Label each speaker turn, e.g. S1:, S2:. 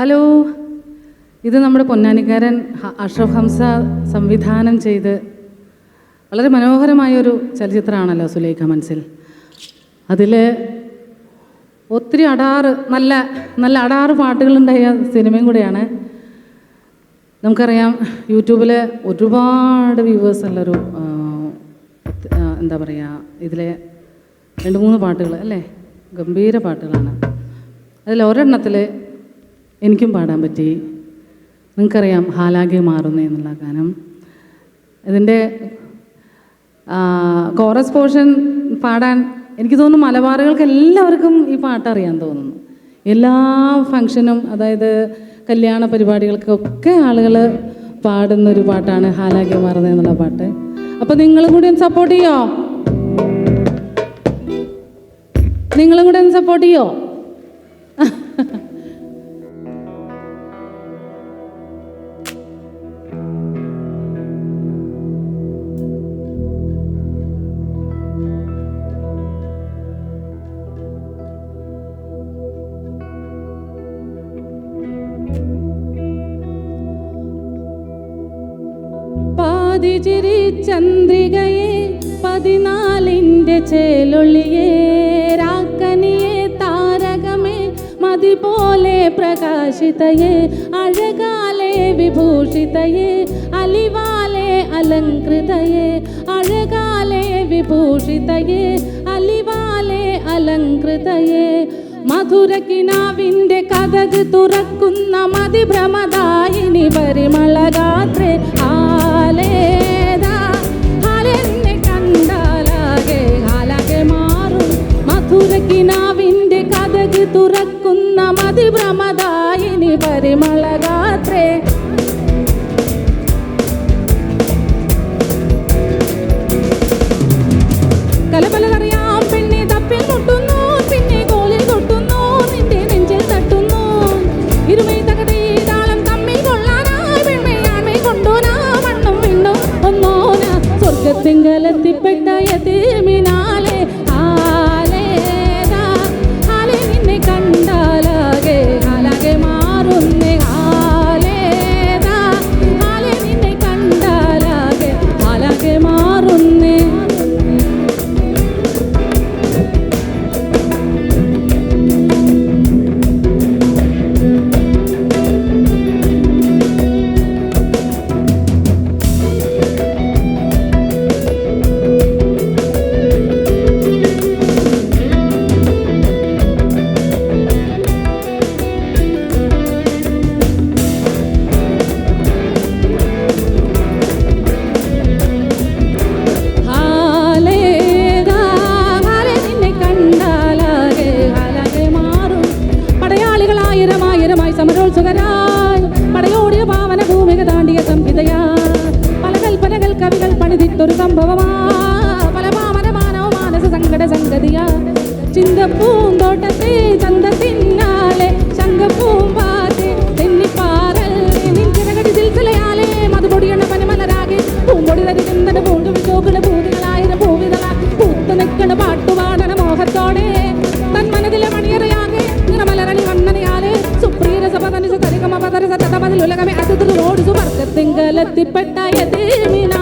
S1: Hello. ഇത് നമ്മുടെ പൊന്നാനിക്കാരൻ അഷ്റഫ് ഹംസ സംവിധാനം ചെയ്ത് വളരെ മനോഹരമായൊരു ചലച്ചിത്രമാണല്ലോ സുലേഖ മനസ്സിൽ അതിൽ ഒത്തിരി അടാറ് നല്ല നല്ല അടാറ് പാട്ടുകളുണ്ടായ സിനിമയും കൂടെയാണ്. നമുക്കറിയാം യൂട്യൂബിൽ ഒരുപാട് വ്യൂവേഴ്സ് ഉള്ളൊരു എന്താ പറയുക ഇതിലെ രണ്ട് മൂന്ന് പാട്ടുകൾ അല്ലേ? ഗംഭീര പാട്ടുകളാണ്. അതിൽ ഒരെണ്ണത്തിൽ എനിക്കും പാടാൻ പറ്റി. നിങ്ങൾക്കറിയാം ഹാലാകെ മാറുന്നേ എന്നുള്ള ഗാനം. ഇതിന്റെ കോറസ് പോർഷൻ പാടാൻ എനിക്ക് തോന്നുന്നു മലബാറുകൾക്ക് എല്ലാവർക്കും ഈ പാട്ട് അറിയാൻ തോന്നുന്നു. എല്ലാ ഫങ്ഷനും അതായത് കല്യാണ പരിപാടികൾക്കൊക്കെ ആളുകൾ പാടുന്നൊരു പാട്ടാണ് ഹാലാകെ മാറുന്നത് എന്നുള്ള പാട്ട്. അപ്പം നിങ്ങളും കൂടി ഒന്ന് സപ്പോർട്ട് ചെയ്യോ? നിങ്ങളും കൂടെ ഒന്ന് സപ്പോർട്ട് ചെയ്യോ? പാതിചിരി ചന്ദ്രികയെ പതിനാലിന്റെ ചേലൊള്ളിയെ രാക്കനിയെ താരകമേ മതി പോലെ പ്രകാശിതയെ അഴകാലെ വിഭൂഷിതയെ അലിവാലെ അലങ്കൃതയെ അഴകാലെ വിഭൂഷിതയെ അലിവാലെ അലങ്കൃതയെ. മധുരക്കിനാവിന്റെ കഥക് തുറക്കുന്ന മതിഭ്രമദായിനി പരിമളഗാത്രേ ആലേതാ കഥക് തുറക്കുന്ന മതിഭ്രമദായിനി പരിമളഗാത്രേ. കലപലതറിയാം പെണ്ണെ മുട്ടുന്നു പിന്നെ നിന്റെ നെഞ്ചിൽ തമ്മിൽ കൊണ്ടോനാ പണിതിട്ടൊരു സംഭവമാ പല പാവന മാനവ മാനസ സങ്കട സംഗതിയാ ചിന്തപ്പൂന്തോട്ടത്തെ ചന്തത്തിന്നാലെ ശങ്കപ്പൂമ്പാതെ തെന്നിപ്പാറൽ ഉലകമേ അതുതു ഓടിച്ചു വർഗത്തിങ്കലെത്തിപ്പെട്ടായ യതീമിന.